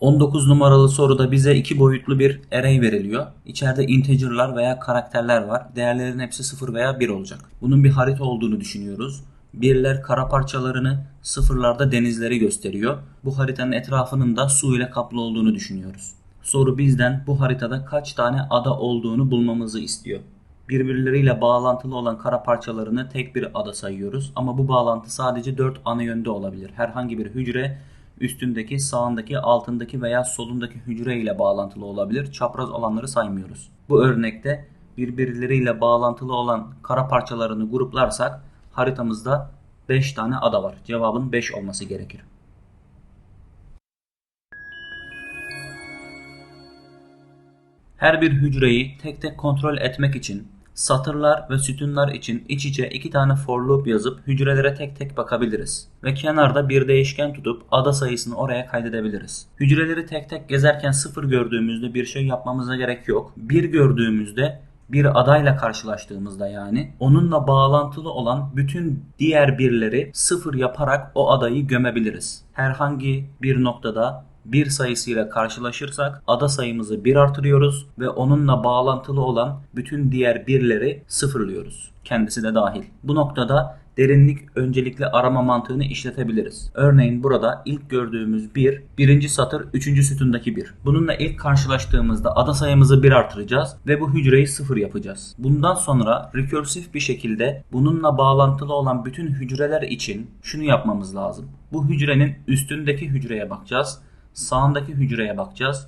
...19 numaralı soruda bize iki boyutlu bir array veriliyor. İçeride integer'lar veya karakterler var. Değerlerin hepsi 0 veya 1 olacak. Bunun bir harita olduğunu düşünüyoruz. Birler kara parçalarını, sıfırlarda denizleri gösteriyor. Bu haritanın etrafının da su ile kaplı olduğunu düşünüyoruz. Soru bizden bu haritada kaç tane ada olduğunu bulmamızı istiyor. Birbirleriyle bağlantılı olan kara parçalarını tek bir ada sayıyoruz ama bu bağlantı sadece 4 ana yönde olabilir. Herhangi bir hücre üstündeki, sağındaki, altındaki veya solundaki hücre ile bağlantılı olabilir. Çapraz olanları saymıyoruz. Bu örnekte birbirleriyle bağlantılı olan kara parçalarını gruplarsak haritamızda 5 tane ada var. Cevabın 5 olması gerekir. Her bir hücreyi tek tek kontrol etmek için satırlar ve sütunlar için iç içe iki tane for loop yazıp hücrelere tek tek bakabiliriz. Ve kenarda bir değişken tutup ada sayısını oraya kaydedebiliriz. Hücreleri tek tek gezerken sıfır gördüğümüzde bir şey yapmamıza gerek yok. Bir gördüğümüzde bir adayla karşılaştığımızda yani onunla bağlantılı olan bütün diğer birleri sıfır yaparak o adayı gömebiliriz. Herhangi bir noktada bir sayısıyla karşılaşırsak ada sayımızı bir artırıyoruz ve onunla bağlantılı olan bütün diğer birleri sıfırlıyoruz. Kendisi de dahil. Bu noktada derinlik öncelikli arama mantığını işletebiliriz. Örneğin burada ilk gördüğümüz bir, birinci satır, üçüncü sütundaki bir. Bununla ilk karşılaştığımızda ada sayımızı bir artıracağız ve bu hücreyi sıfır yapacağız. Bundan sonra rekürsif bir şekilde bununla bağlantılı olan bütün hücreler için şunu yapmamız lazım. Bu hücrenin üstündeki hücreye bakacağız sağındaki hücreye bakacağız,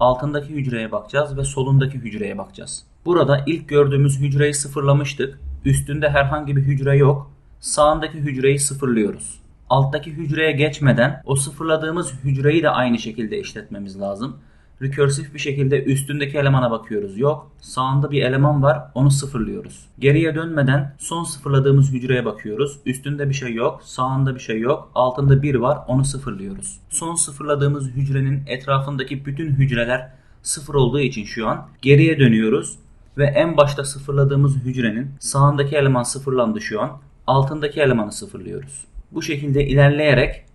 altındaki hücreye bakacağız ve solundaki hücreye bakacağız. Burada ilk gördüğümüz hücreyi sıfırlamıştık. Üstünde herhangi bir hücre yok. Sağındaki hücreyi sıfırlıyoruz. Alttaki hücreye geçmeden o sıfırladığımız hücreyi de aynı şekilde işletmemiz lazım. Rekürsif bir şekilde üstündeki elemana bakıyoruz. Yok. Sağında bir eleman var. Onu sıfırlıyoruz. Geriye dönmeden son sıfırladığımız hücreye bakıyoruz. Üstünde bir şey yok. Sağında bir şey yok. Altında bir var. Onu sıfırlıyoruz. Son sıfırladığımız hücrenin etrafındaki bütün hücreler sıfır olduğu için şu an geriye dönüyoruz. Ve en başta sıfırladığımız hücrenin sağındaki eleman sıfırlandı şu an. Altındaki elemanı sıfırlıyoruz. Bu şekilde ilerleyerek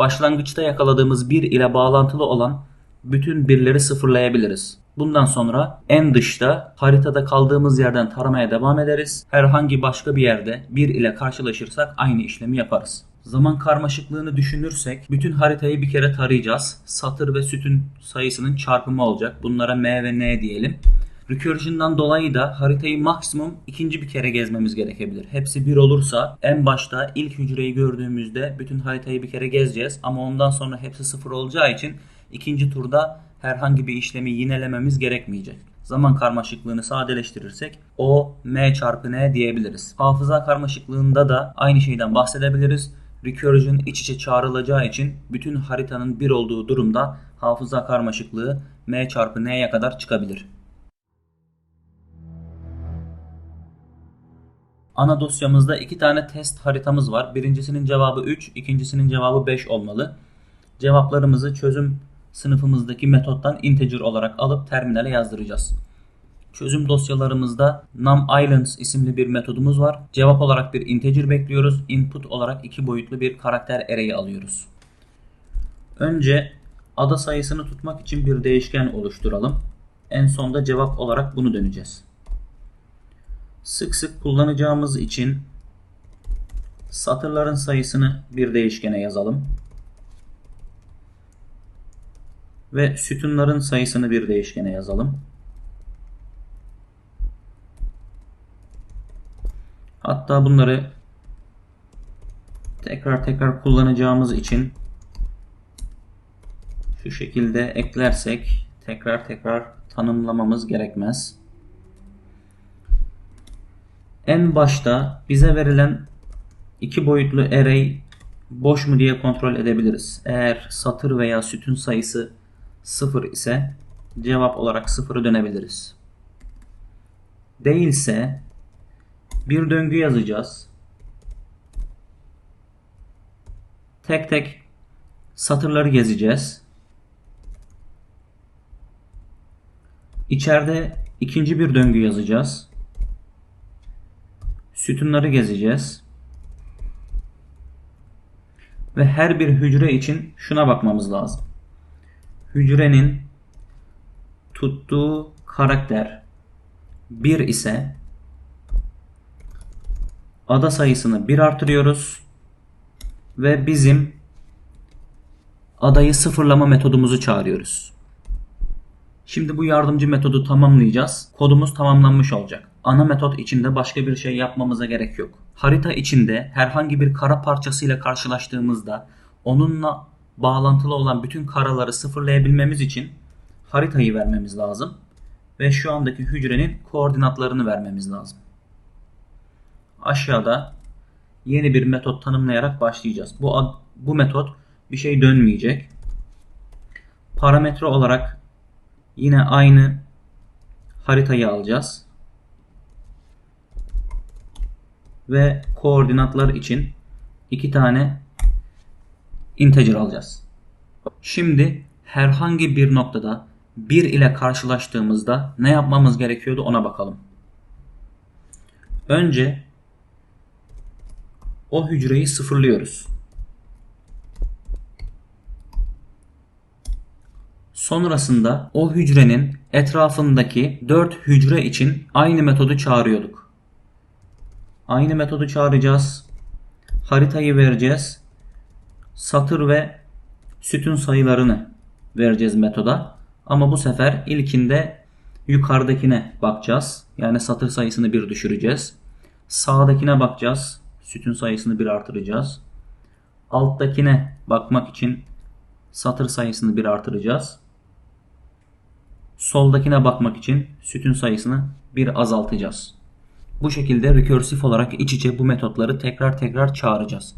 başlangıçta yakaladığımız bir ile bağlantılı olan bütün birleri sıfırlayabiliriz. Bundan sonra en dışta haritada kaldığımız yerden taramaya devam ederiz. Herhangi başka bir yerde bir ile karşılaşırsak aynı işlemi yaparız. Zaman karmaşıklığını düşünürsek bütün haritayı bir kere tarayacağız. Satır ve sütun sayısının çarpımı olacak. Bunlara M ve N diyelim. Recursion'dan dolayı da haritayı maksimum ikinci bir kere gezmemiz gerekebilir. Hepsi bir olursa en başta ilk hücreyi gördüğümüzde bütün haritayı bir kere gezeceğiz. Ama ondan sonra hepsi sıfır olacağı için ikinci turda herhangi bir işlemi yinelememiz gerekmeyecek. Zaman karmaşıklığını sadeleştirirsek O, M çarpı N diyebiliriz. Hafıza karmaşıklığında da aynı şeyden bahsedebiliriz. Recursion iç içe çağrılacağı için bütün haritanın bir olduğu durumda hafıza karmaşıklığı M çarpı N'ye kadar çıkabilir. Ana dosyamızda iki tane test haritamız var. Birincisinin cevabı 3, ikincisinin cevabı 5 olmalı. Cevaplarımızı çözüm sınıfımızdaki metottan integer olarak alıp terminale yazdıracağız. Çözüm dosyalarımızda num islands isimli bir metodumuz var. Cevap olarak bir integer bekliyoruz. Input olarak iki boyutlu bir karakter array'i alıyoruz. Önce ada sayısını tutmak için bir değişken oluşturalım. En sonda cevap olarak bunu döneceğiz. Sık sık kullanacağımız için satırların sayısını bir değişkene yazalım. Ve sütunların sayısını bir değişkene yazalım. Hatta bunları tekrar tekrar kullanacağımız için şu şekilde eklersek tekrar tekrar tanımlamamız gerekmez. En başta bize verilen iki boyutlu array boş mu diye kontrol edebiliriz. Eğer satır veya sütun sayısı 0 ise cevap olarak 0'ı dönebiliriz. Değilse bir döngü yazacağız. Tek tek satırları gezeceğiz. İçeride ikinci bir döngü yazacağız. Sütunları gezeceğiz. Ve her bir hücre için şuna bakmamız lazım. Hücrenin tuttuğu karakter 1 ise ada sayısını 1 artırıyoruz ve bizim adayı sıfırlama metodumuzu çağırıyoruz. Şimdi bu yardımcı metodu tamamlayacağız. Kodumuz tamamlanmış olacak. Ana metot içinde başka bir şey yapmamıza gerek yok. Harita içinde herhangi bir kara parçasıyla karşılaştığımızda onunla bağlantılı olan bütün karaları sıfırlayabilmemiz için haritayı vermemiz lazım ve şu andaki hücrenin koordinatlarını vermemiz lazım. Aşağıda yeni bir metot tanımlayarak başlayacağız. Bu bu metot bir şey dönmeyecek. Parametre olarak yine aynı haritayı alacağız. Ve koordinatlar için iki tane integer alacağız. Şimdi herhangi bir noktada 1 ile karşılaştığımızda ne yapmamız gerekiyordu ona bakalım. Önce o hücreyi sıfırlıyoruz. Sonrasında o hücrenin etrafındaki 4 hücre için aynı metodu çağırıyorduk. Aynı metodu çağıracağız. Haritayı vereceğiz. Satır ve sütun sayılarını vereceğiz metoda. Ama bu sefer ilkinde yukarıdakine bakacağız. Yani satır sayısını bir düşüreceğiz. Sağdakine bakacağız. Sütun sayısını bir artıracağız. Alttakine bakmak için satır sayısını bir artıracağız. Soldakine bakmak için sütun sayısını bir azaltacağız. Bu şekilde rekursif olarak iç içe bu metotları tekrar tekrar çağıracağız.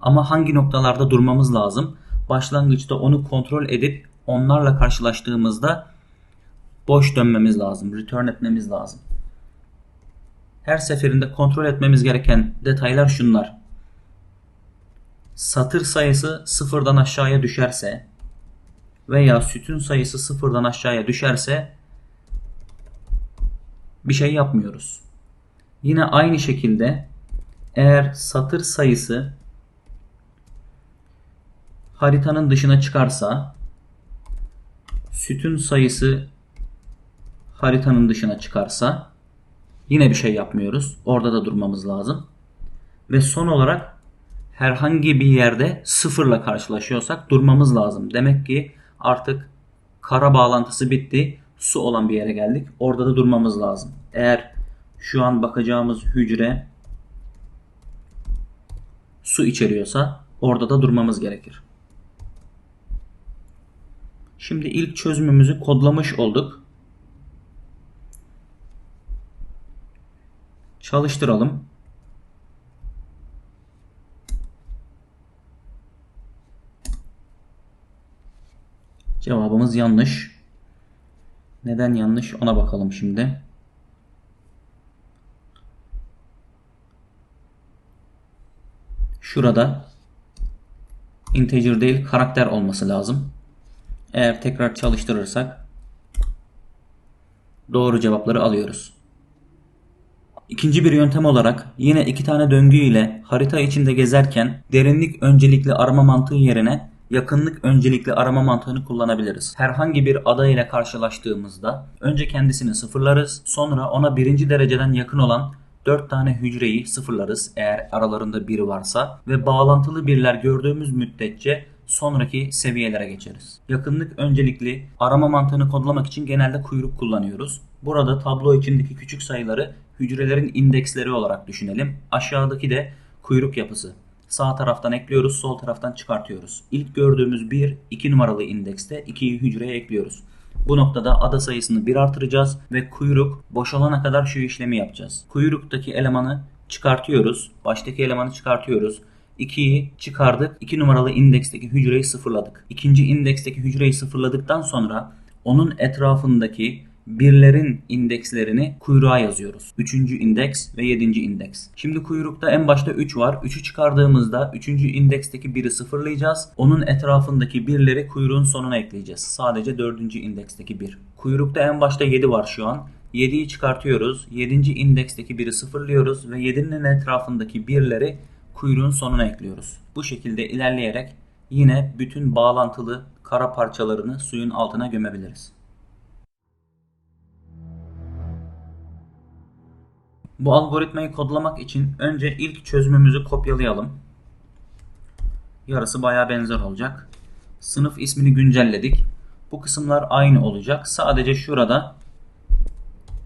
Ama hangi noktalarda durmamız lazım? Başlangıçta onu kontrol edip onlarla karşılaştığımızda boş dönmemiz lazım. Return etmemiz lazım. Her seferinde kontrol etmemiz gereken detaylar şunlar. Satır sayısı sıfırdan aşağıya düşerse veya sütun sayısı sıfırdan aşağıya düşerse bir şey yapmıyoruz. Yine aynı şekilde eğer satır sayısı haritanın dışına çıkarsa sütun sayısı haritanın dışına çıkarsa yine bir şey yapmıyoruz. Orada da durmamız lazım. Ve son olarak herhangi bir yerde sıfırla karşılaşıyorsak durmamız lazım. Demek ki artık kara bağlantısı bitti. Su olan bir yere geldik. Orada da durmamız lazım. Eğer şu an bakacağımız hücre su içeriyorsa orada da durmamız gerekir. Şimdi ilk çözümümüzü kodlamış olduk. Çalıştıralım. Cevabımız yanlış. Neden yanlış ona bakalım şimdi. Şurada integer değil karakter olması lazım. Eğer tekrar çalıştırırsak doğru cevapları alıyoruz. İkinci bir yöntem olarak yine iki tane döngü ile harita içinde gezerken derinlik öncelikli arama mantığı yerine yakınlık öncelikli arama mantığını kullanabiliriz. Herhangi bir ada ile karşılaştığımızda önce kendisini sıfırlarız. Sonra ona birinci dereceden yakın olan 4 tane hücreyi sıfırlarız eğer aralarında biri varsa ve bağlantılı birler gördüğümüz müddetçe sonraki seviyelere geçeriz. Yakınlık öncelikli arama mantığını kodlamak için genelde kuyruk kullanıyoruz. Burada tablo içindeki küçük sayıları hücrelerin indeksleri olarak düşünelim. Aşağıdaki de kuyruk yapısı. Sağ taraftan ekliyoruz, sol taraftan çıkartıyoruz. İlk gördüğümüz 1, 2 numaralı indekste 2'yi hücreye ekliyoruz. Bu noktada ada sayısını 1 artıracağız ve kuyruk boşalana kadar şu işlemi yapacağız. Kuyruktaki elemanı çıkartıyoruz. Baştaki elemanı çıkartıyoruz. 2'yi çıkardık. 2 numaralı indeksteki hücreyi sıfırladık. İkinci indeksteki hücreyi sıfırladıktan sonra onun etrafındaki birlerin indekslerini kuyruğa yazıyoruz. Üçüncü indeks ve yedinci indeks. Şimdi kuyrukta en başta 3 var. 3'ü çıkardığımızda üçüncü indeksteki biri sıfırlayacağız. Onun etrafındaki birleri kuyruğun sonuna ekleyeceğiz. Sadece dördüncü indeksteki bir. Kuyrukta en başta 7 var şu an. 7'yi çıkartıyoruz. 7. indeksteki 1'i sıfırlıyoruz ve 7'nin etrafındaki birleri kuyruğun sonuna ekliyoruz. Bu şekilde ilerleyerek yine bütün bağlantılı kara parçalarını suyun altına gömebiliriz. Bu algoritmayı kodlamak için önce ilk çözümümüzü kopyalayalım. Yarısı baya benzer olacak. Sınıf ismini güncelledik. Bu kısımlar aynı olacak. Sadece şurada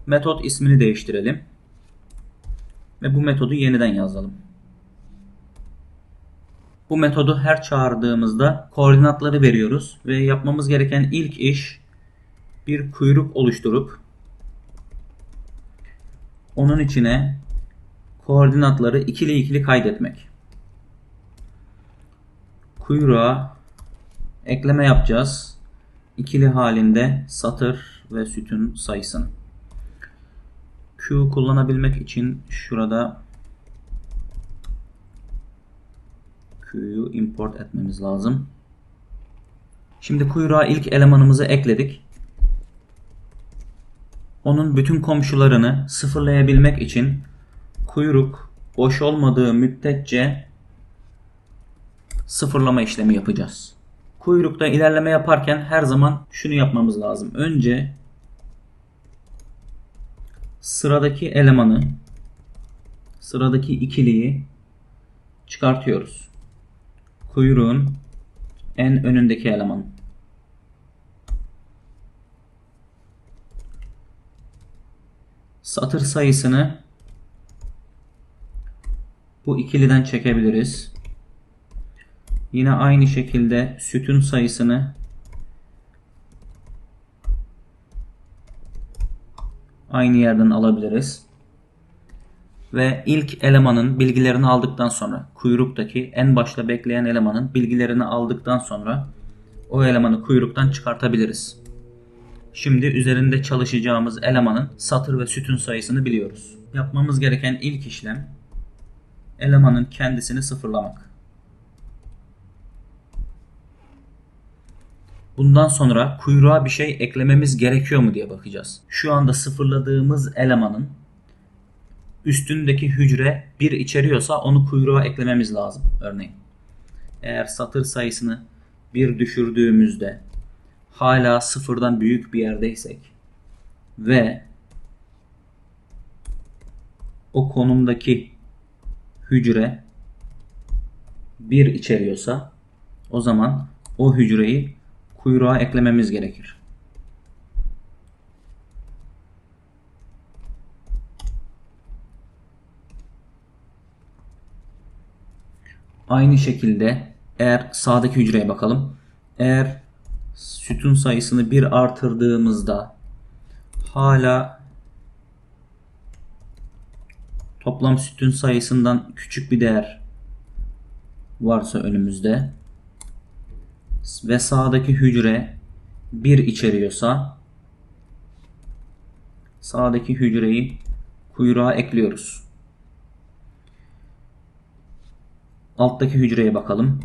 metot ismini değiştirelim. Ve bu metodu yeniden yazalım. Bu metodu her çağırdığımızda koordinatları veriyoruz ve yapmamız gereken ilk iş bir kuyruk oluşturup onun içine koordinatları ikili ikili kaydetmek. Kuyruğa ekleme yapacağız. İkili halinde satır ve sütun sayısını. Q kullanabilmek için şurada Q'yu import etmemiz lazım. Şimdi kuyruğa ilk elemanımızı ekledik. Onun bütün komşularını sıfırlayabilmek için kuyruk boş olmadığı müddetçe sıfırlama işlemi yapacağız. Kuyrukta ilerleme yaparken her zaman şunu yapmamız lazım. Önce sıradaki elemanı sıradaki ikiliyi çıkartıyoruz. Kuyruğun en önündeki eleman. Satır sayısını bu ikiliden çekebiliriz. Yine aynı şekilde sütun sayısını aynı yerden alabiliriz. Ve ilk elemanın bilgilerini aldıktan sonra kuyruktaki en başta bekleyen elemanın bilgilerini aldıktan sonra o elemanı kuyruktan çıkartabiliriz. Şimdi üzerinde çalışacağımız elemanın satır ve sütun sayısını biliyoruz. Yapmamız gereken ilk işlem elemanın kendisini sıfırlamak. Bundan sonra kuyruğa bir şey eklememiz gerekiyor mu diye bakacağız. Şu anda sıfırladığımız elemanın üstündeki hücre bir içeriyorsa onu kuyruğa eklememiz lazım örneğin. Eğer satır sayısını bir düşürdüğümüzde hala sıfırdan büyük bir yerdeysek ve o konumdaki hücre bir içeriyorsa o zaman o hücreyi kuyruğa eklememiz gerekir. Aynı şekilde eğer sağdaki hücreye bakalım. Eğer sütun sayısını bir artırdığımızda hala toplam sütun sayısından küçük bir değer varsa önümüzde ve sağdaki hücre 1 içeriyorsa sağdaki hücreyi kuyruğa ekliyoruz. Alttaki hücreye bakalım.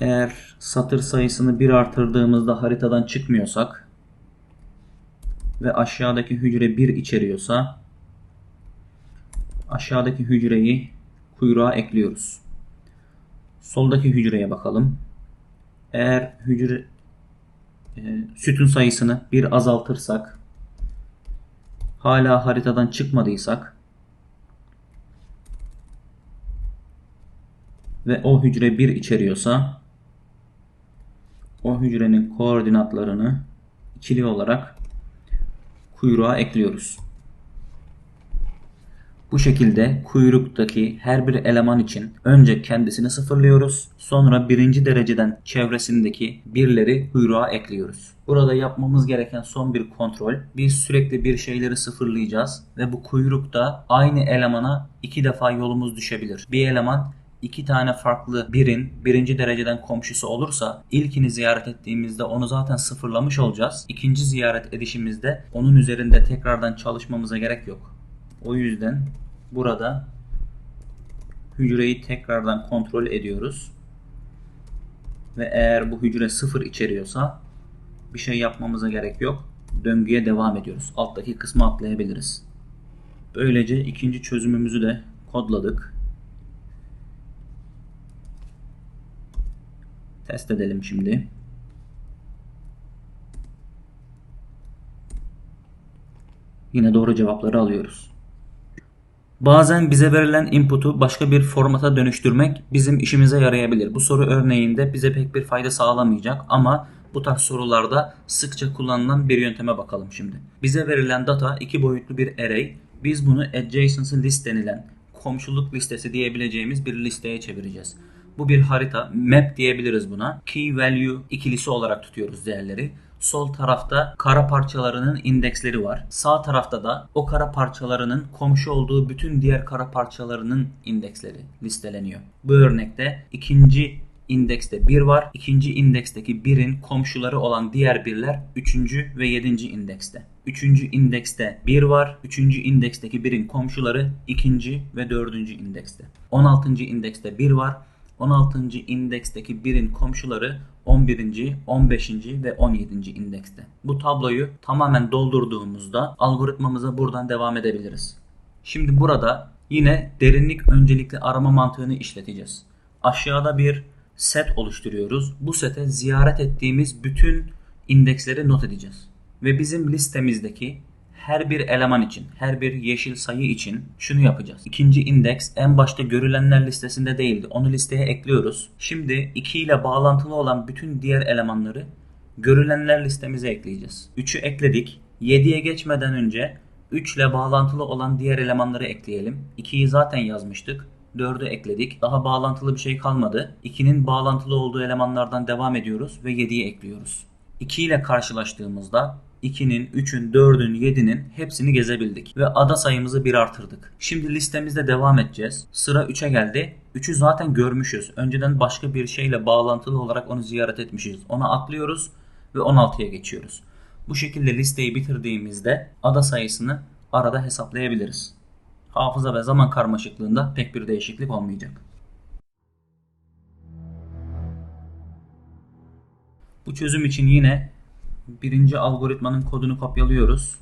Eğer satır sayısını 1 artırdığımızda haritadan çıkmıyorsak ve aşağıdaki hücre 1 içeriyorsa aşağıdaki hücreyi kuyruğa ekliyoruz. Soldaki hücreye bakalım. Eğer hücre e, sütun sayısını bir azaltırsak hala haritadan çıkmadıysak ve o hücre 1 içeriyorsa o hücrenin koordinatlarını ikili olarak kuyruğa ekliyoruz. Bu şekilde kuyruktaki her bir eleman için önce kendisini sıfırlıyoruz. Sonra birinci dereceden çevresindeki birleri kuyruğa ekliyoruz. Burada yapmamız gereken son bir kontrol. Biz sürekli bir şeyleri sıfırlayacağız ve bu kuyrukta aynı elemana iki defa yolumuz düşebilir. Bir eleman iki tane farklı birin birinci dereceden komşusu olursa ilkini ziyaret ettiğimizde onu zaten sıfırlamış olacağız. İkinci ziyaret edişimizde onun üzerinde tekrardan çalışmamıza gerek yok. O yüzden burada hücreyi tekrardan kontrol ediyoruz. Ve eğer bu hücre sıfır içeriyorsa Bir şey yapmamıza gerek yok. Döngüye devam ediyoruz. Alttaki kısmı atlayabiliriz. Böylece ikinci çözümümüzü de kodladık. Test edelim şimdi. Yine doğru cevapları alıyoruz. Bazen bize verilen input'u başka bir formata dönüştürmek bizim işimize yarayabilir. Bu soru örneğinde bize pek bir fayda sağlamayacak ama bu tarz sorularda sıkça kullanılan bir yönteme bakalım şimdi. Bize verilen data iki boyutlu bir array. Biz bunu adjacency list denilen komşuluk listesi diyebileceğimiz bir listeye çevireceğiz. Bu bir harita, map diyebiliriz buna. Key value ikilisi olarak tutuyoruz değerleri. Sol tarafta kara parçalarının indeksleri var. Sağ tarafta da o kara parçalarının komşu olduğu bütün diğer kara parçalarının indeksleri listeleniyor. Bu örnekte ikinci indekste 1 var. İkinci indeksteki 1'in komşuları olan diğer birler 3. ve 7. indekste. 3. indekste 1 var. 3. indeksteki 1'in komşuları 2. ve 4. indekste. 16. indekste 1 var. 16. indeksteki 1'in komşuları 11. 15. ve 17. indekste. Bu tabloyu tamamen doldurduğumuzda algoritmamıza buradan devam edebiliriz. Şimdi burada yine derinlik öncelikli arama mantığını işleteceğiz. Aşağıda bir set oluşturuyoruz. Bu sete ziyaret ettiğimiz bütün indeksleri not edeceğiz. Ve bizim listemizdeki her bir eleman için, her bir yeşil sayı için şunu yapacağız. İkinci indeks en başta görülenler listesinde değildi. Onu listeye ekliyoruz. Şimdi 2 ile bağlantılı olan bütün diğer elemanları görülenler listemize ekleyeceğiz. 3'ü ekledik. 7'ye geçmeden önce 3 ile bağlantılı olan diğer elemanları ekleyelim. 2'yi zaten yazmıştık. 4'ü ekledik. Daha bağlantılı bir şey kalmadı. 2'nin bağlantılı olduğu elemanlardan devam ediyoruz ve 7'yi ekliyoruz. 2 ile karşılaştığımızda 2'nin, 3'ün, 4'ün, 7'nin hepsini gezebildik. Ve ada sayımızı bir artırdık. Şimdi listemizde devam edeceğiz. Sıra 3'e geldi. 3'ü zaten görmüşüz. Önceden başka bir şeyle bağlantılı olarak onu ziyaret etmişiz. Ona atlıyoruz ve 16'ya geçiyoruz. Bu şekilde listeyi bitirdiğimizde ada sayısını arada hesaplayabiliriz. Hafıza ve zaman karmaşıklığında pek bir değişiklik olmayacak. Bu çözüm için yine birinci algoritmanın kodunu kopyalıyoruz.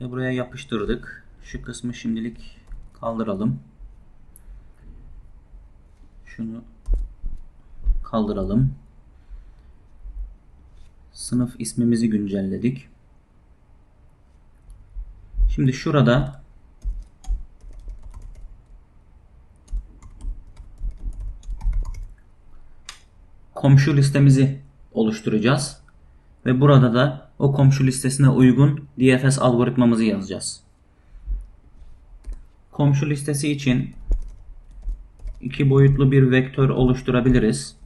Ve buraya yapıştırdık. Şu kısmı şimdilik kaldıralım. Şunu kaldıralım. Sınıf ismimizi güncelledik. Şimdi şurada komşu listemizi oluşturacağız. Ve burada da o komşu listesine uygun DFS algoritmamızı yazacağız. Komşu listesi için iki boyutlu bir vektör oluşturabiliriz.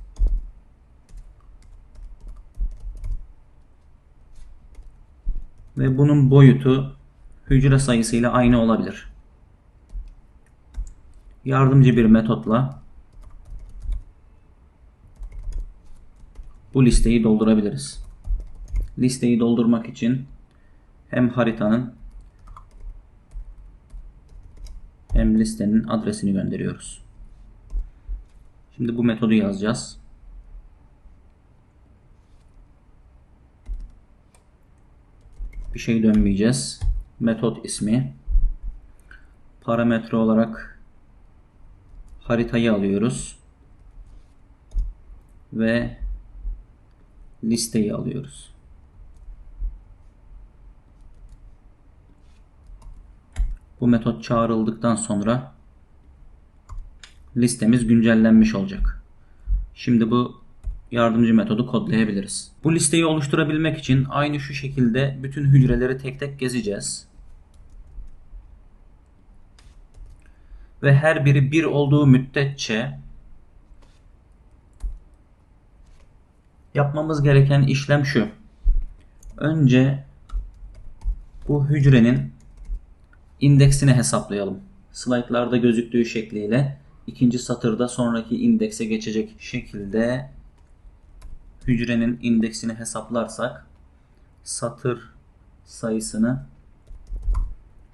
Ve bunun boyutu hücre sayısıyla aynı olabilir. Yardımcı bir metotla bu listeyi doldurabiliriz. Listeyi doldurmak için hem haritanın hem listenin adresini gönderiyoruz. Şimdi bu metodu yazacağız. Bir şey dönmeyeceğiz. Metot ismi. Parametre olarak haritayı alıyoruz. Ve listeyi alıyoruz. Bu metot çağrıldıktan sonra listemiz güncellenmiş olacak. Şimdi bu yardımcı metodu kodlayabiliriz. Bu listeyi oluşturabilmek için aynı şu şekilde bütün hücreleri tek tek gezeceğiz. Ve her biri bir olduğu müddetçe Yapmamız gereken işlem şu. Önce bu hücrenin indeksini hesaplayalım. Slaytlarda gözüktüğü şekliyle ikinci satırda sonraki indekse geçecek şekilde hücrenin indeksini hesaplarsak satır sayısını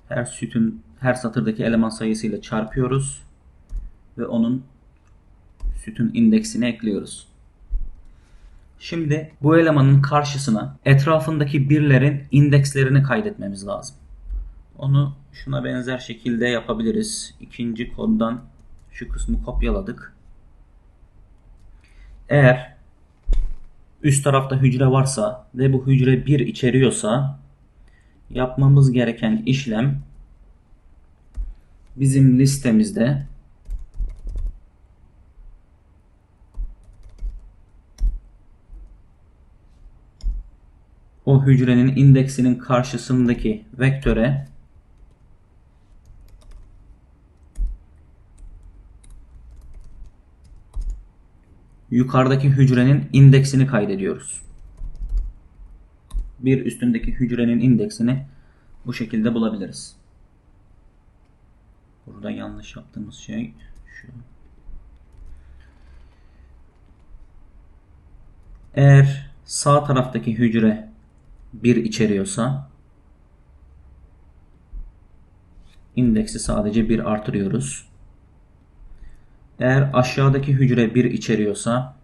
her sütun her satırdaki eleman sayısıyla çarpıyoruz ve onun sütun indeksini ekliyoruz. Şimdi bu elemanın karşısına etrafındaki birlerin indekslerini kaydetmemiz lazım. Onu şuna benzer şekilde yapabiliriz. İkinci koddan şu kısmı kopyaladık. Eğer üst tarafta hücre varsa ve bu hücre 1 içeriyorsa yapmamız gereken işlem bizim listemizde o hücrenin indeksinin karşısındaki vektöre yukarıdaki hücrenin indeksini kaydediyoruz. Bir üstündeki hücrenin indeksini bu şekilde bulabiliriz. Burada yanlış yaptığımız şey şu. Eğer sağ taraftaki hücre 1 içeriyorsa indeksi sadece 1 artırıyoruz. Eğer aşağıdaki hücre 1 içeriyorsa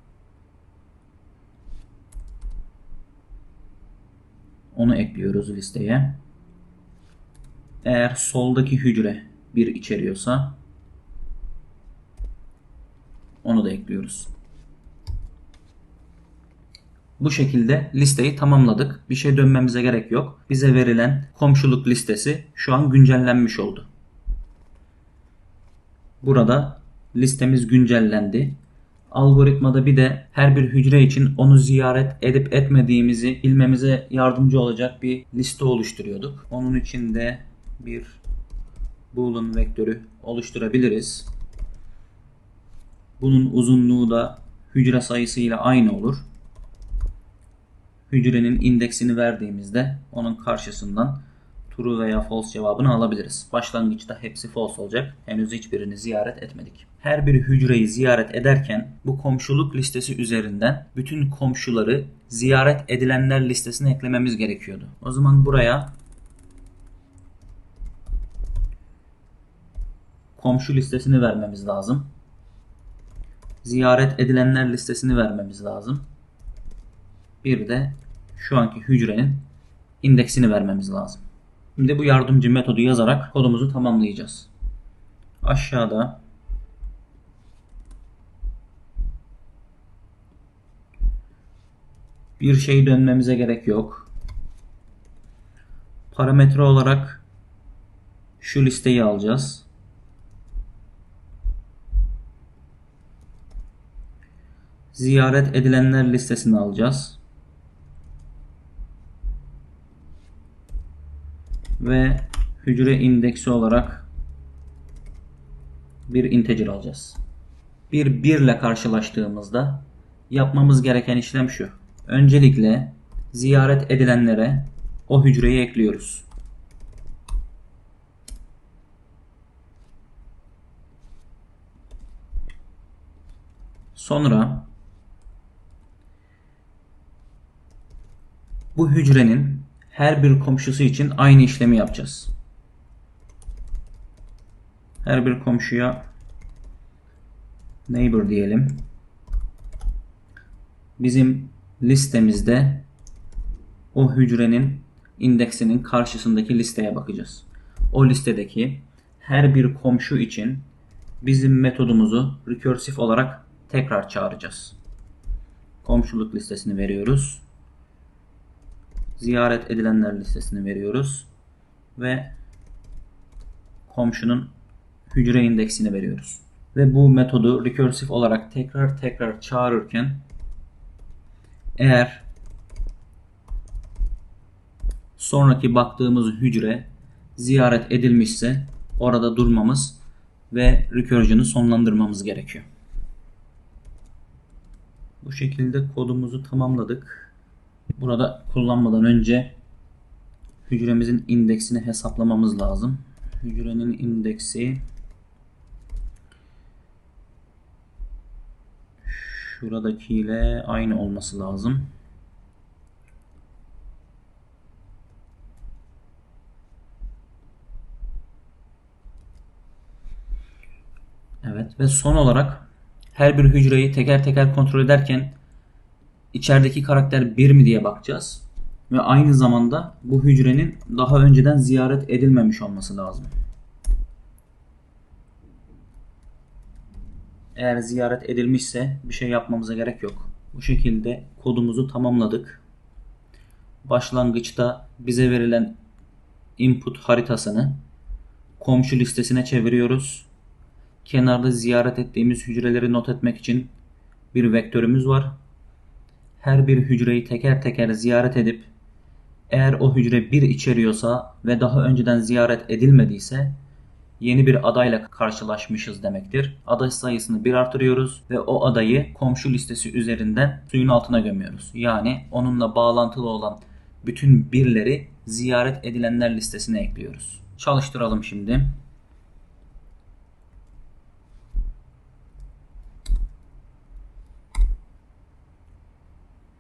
onu ekliyoruz listeye. Eğer soldaki hücre 1 içeriyorsa onu da ekliyoruz. Bu şekilde listeyi tamamladık. Bir şey dönmemize gerek yok. Bize verilen komşuluk listesi şu an güncellenmiş oldu. Burada listemiz güncellendi. Algoritmada bir de her bir hücre için onu ziyaret edip etmediğimizi bilmemize yardımcı olacak bir liste oluşturuyorduk. Onun için de bir boolean vektörü oluşturabiliriz. Bunun uzunluğu da hücre sayısıyla aynı olur. Hücrenin indeksini verdiğimizde onun karşısından true veya false cevabını alabiliriz. Başlangıçta hepsi false olacak. Henüz hiçbirini ziyaret etmedik. Her bir hücreyi ziyaret ederken bu komşuluk listesi üzerinden bütün komşuları ziyaret edilenler listesine eklememiz gerekiyordu. O zaman buraya komşu listesini vermemiz lazım. Ziyaret edilenler listesini vermemiz lazım. Bir de şu anki hücrenin indeksini vermemiz lazım. Şimdi bu yardımcı metodu yazarak kodumuzu tamamlayacağız. Aşağıda bir şey dönmemize gerek yok. Parametre olarak şu listeyi alacağız. Ziyaret edilenler listesini alacağız. Ve hücre indeksi olarak bir integer alacağız. Bir 1 ile karşılaştığımızda yapmamız gereken işlem şu. Öncelikle ziyaret edilenlere o hücreyi ekliyoruz. Sonra bu hücrenin her bir komşusu için aynı işlemi yapacağız. Her bir komşuya neighbor diyelim. Bizim listemizde o hücrenin indeksinin karşısındaki listeye bakacağız. O listedeki her bir komşu için bizim metodumuzu recursive olarak tekrar çağıracağız. Komşuluk listesini veriyoruz ziyaret edilenler listesini veriyoruz ve komşunun hücre indeksini veriyoruz. Ve bu metodu recursive olarak tekrar tekrar çağırırken eğer sonraki baktığımız hücre ziyaret edilmişse orada durmamız ve recursion'ı sonlandırmamız gerekiyor. Bu şekilde kodumuzu tamamladık. Burada kullanmadan önce hücremizin indeksini hesaplamamız lazım. Hücrenin indeksi şuradakiyle aynı olması lazım. Evet ve son olarak her bir hücreyi teker teker kontrol ederken içerideki karakter 1 mi diye bakacağız. Ve aynı zamanda bu hücrenin daha önceden ziyaret edilmemiş olması lazım. Eğer ziyaret edilmişse bir şey yapmamıza gerek yok. Bu şekilde kodumuzu tamamladık. Başlangıçta bize verilen input haritasını komşu listesine çeviriyoruz. Kenarda ziyaret ettiğimiz hücreleri not etmek için bir vektörümüz var. Her bir hücreyi teker teker ziyaret edip eğer o hücre bir içeriyorsa ve daha önceden ziyaret edilmediyse yeni bir adayla karşılaşmışız demektir. Aday sayısını bir artırıyoruz ve o adayı komşu listesi üzerinden suyun altına gömüyoruz. Yani onunla bağlantılı olan bütün birleri ziyaret edilenler listesine ekliyoruz. Çalıştıralım şimdi.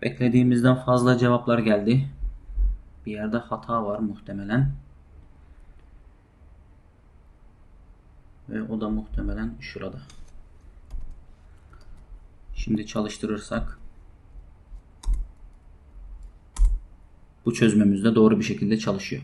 Beklediğimizden fazla cevaplar geldi. Bir yerde hata var muhtemelen. Ve o da muhtemelen şurada. Şimdi çalıştırırsak bu çözümümüz de doğru bir şekilde çalışıyor.